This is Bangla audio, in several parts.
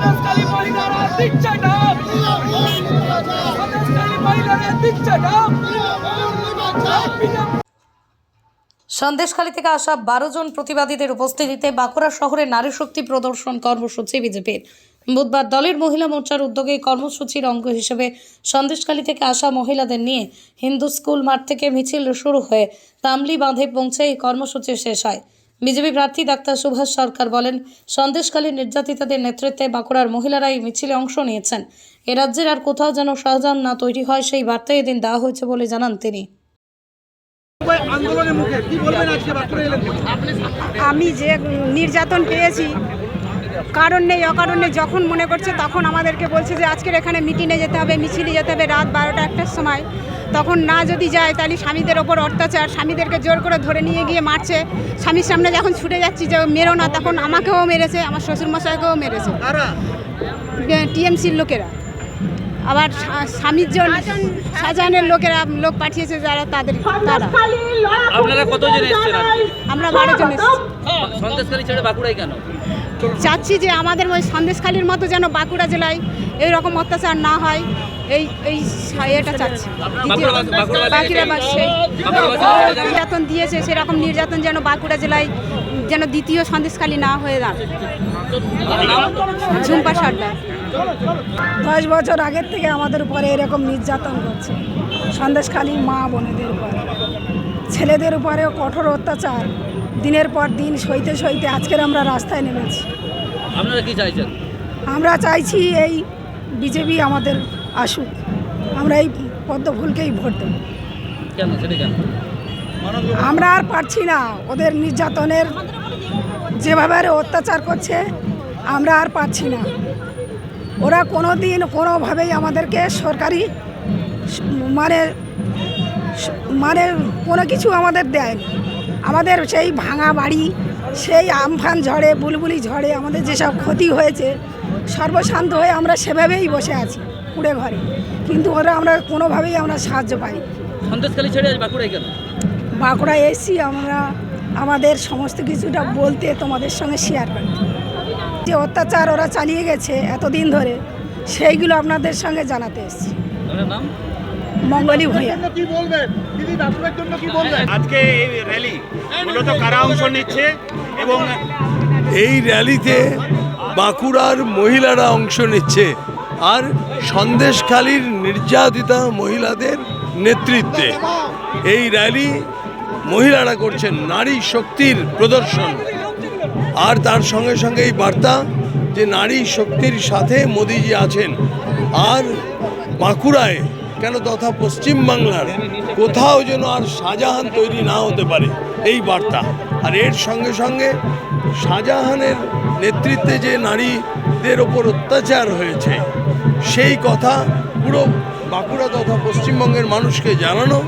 সন্দেশখালী মহিলারা দিচ্ছে সন্দেশখালী মহিলারা দিচ্ছে সন্দেশখালী থেকে আসা বারো জন প্রতিবাদীদের উপস্থিতিতে বাঁকুড়া শহরে নারী শক্তি প্রদর্শন কর্মসূচি বিজেপির। বুধবার দলের মহিলা মোর্চার উদ্যোগে কর্মসূচির অঙ্গ হিসেবে সন্দেশখালী থেকে আসা মহিলাদের নিয়ে হিন্দু স্কুল মাঠ থেকে মিছিল শুরু হয়ে তামলি বাঁধে পৌঁছে এই কর্মসূচি শেষ হয়। বিজেপি প্রার্থী ডাক্তার সুভাষ সরকার বলেন সন্দেশকালীন নির্যাতিতাদের নেতৃত্বে বাঁকুড়ার মহিলারাই এই মিছিলে অংশ নিয়েছেন। এ রাজ্যের আর কোথাও যেন শাহজাহান না তৈরি হয় সেই বার্তা এদিন দেওয়া হয়েছে বলে জানান তিনি। আন্দোলনের মুখে কি বলবেন আজকে বাঁকুড়া এলেন আমি যে নির্যাতন পেয়েছি কারণ নেই অকারণ নেই যখন মনে করছে তখন আমাদেরকে বলছে যে আজকের এখানে মিটিংয়ে যেতে হবে মিছিলে যেতে হবে রাত বারোটা একটার সময়। তখন না যদি যায় তাহলে স্বামীদের ওপর অত্যাচার স্বামীদেরকে জোর করে ধরে নিয়ে গিয়ে মারছে। স্বামীর সামনে যখন ছুটে যাচ্ছি যে মেরো না তখন আমাকেও মেরেছে আমার শ্বশুরমশাইকেও মেরেছে। টিএমসির লোকেরা। আবার স্বামীর জন্য শাহজাহানের লোকেরা লোক পাঠিয়েছে যারা তাদের তারা। আপনারা কতজন আমরা বারো জন এসেছি। ছেড়ে বাঁকুড়ায় কেন? চাচ্ছি যে আমাদের ওই সন্দেশখালীর মতো যেন বাঁকুড়া জেলায় এই রকম অত্যাচার না হয়। এই এই এটা চাচ্ছি। নির্যাতন দিয়েছে সেরকম নির্যাতন যেন বাঁকুড়া জেলায় যেন দ্বিতীয় সন্দেশখালী না হয়ে দাঁড়ায়। ঝুম্পা সর্দার দশ বছর আগের থেকে আমাদের উপরে এরকম নির্যাতন করছে সন্দেশখালী মা বোনেদের উপরে। ছেলেদের উপরেও কঠোর অত্যাচার। দিনের পর দিন সইতে সইতে আজকের আমরা রাস্তায় নেমেছি। আপনারা কি চাইছেন? আমরা চাইছি এই বিজেপি আমাদের আসুক। আমরা এই পদ্ম ফুলকেই ভোট দেব। কেন? সেটা কেন? আমরা আর পারছি না ওদের নির্যাতনের। যেভাবে আর অত্যাচার করছে আমরা আর পারছি না। ওরা কোনো দিন কোনোভাবেই আমাদেরকে সরকারি মানে মানে কোনো কিছু আমাদের দেয়নি। আমাদের সেই ভাঙা বাড়ি সেই আমফান ঝড়ে বুলবুলি ঝড়ে আমাদের যেসব ক্ষতি হয়েছে সর্বশান্ত হয়ে আমরা সেভাবেই বসে আছি কুড়ে ঘরে। কিন্তু ওরা আমরা কোনোভাবেই আমরা সাহায্য পাই সন্দেশখালী ছেড়ে বাঁকুড়ায় কেন? বাঁকুড়ায় এসেছি আমরা আমাদের সমস্ত কিছুটা বলতে তোমাদের সঙ্গে শেয়ার করতে। যে অত্যাচার ওরা চালিয়ে গেছে এতদিন ধরে সেইগুলো আপনাদের সঙ্গে জানাতে এসেছি। নাম? মঙ্গলী ভূঁইয়া কি বলবেন? দিদি বাঁকুড়ার জন্য কি বলবেন? আজকে এই র্যালি মূলত কারা অংশ নিচ্ছে এবং এই র্যালিতে বাঁকুড়ার মহিলারা অংশ নিচ্ছে আর সন্দেশখালীর নির্যাতিতা মহিলাদের নেতৃত্বে। এই র্যালি মহিলারা করছেন নারী শক্তির প্রদর্শন। আর তার সঙ্গে সঙ্গে এই বার্তা যে নারী শক্তির সাথে মোদিজি আছেন। আর বাঁকুড়ায় কেন তথা পশ্চিমবাংলার কোথাও যেন আর শাহজাহান তৈরি না হতে পারে, এই বার্তা। আর এর সঙ্গে সঙ্গে শাহজাহানের নেতৃত্বে যে নারীদের ওপর অত্যাচার হয়েছে, সেই কথা পুরো বাঁকুড়া তথা পশ্চিমবঙ্গের মানুষকে জানানো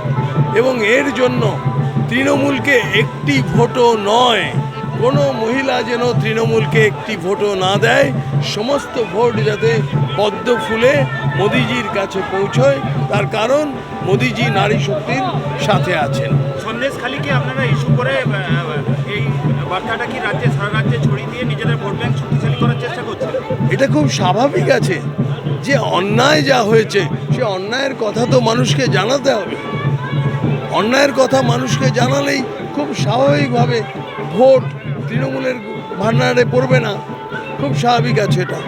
এবং এর জন্য তৃণমূলকে একটি ভোটও নয় কোনো মহিলা যেন তৃণমূলকে একটি ভোটও না দেয় সমস্ত ভোট যাতে পদ্ম ফুলে মোদিজির কাছে পৌঁছয় তার কারণ মোদিজি নারী শক্তির সাথে আছেন। সন্দেশখালীকে আপনারা ইস্যু করে এই বার্তাটা কি রাজ্যে সারা রাজ্যে ছড়িয়ে দিয়ে নিজেদের ভোট ব্যাংক শক্তিশালী করার চেষ্টা করছেন? এটা খুব স্বাভাবিক আছে যে অন্যায় যা হয়েছে সে অন্যায়ের কথা তো মানুষকে জানাতে হবে। অন্যায়ের কথা মানুষকে জানালেই খুব স্বাভাবিকভাবে ভোট তৃণমূলের ভান্ডারে পড়বে না। খুব স্বাভাবিক আছে এটা।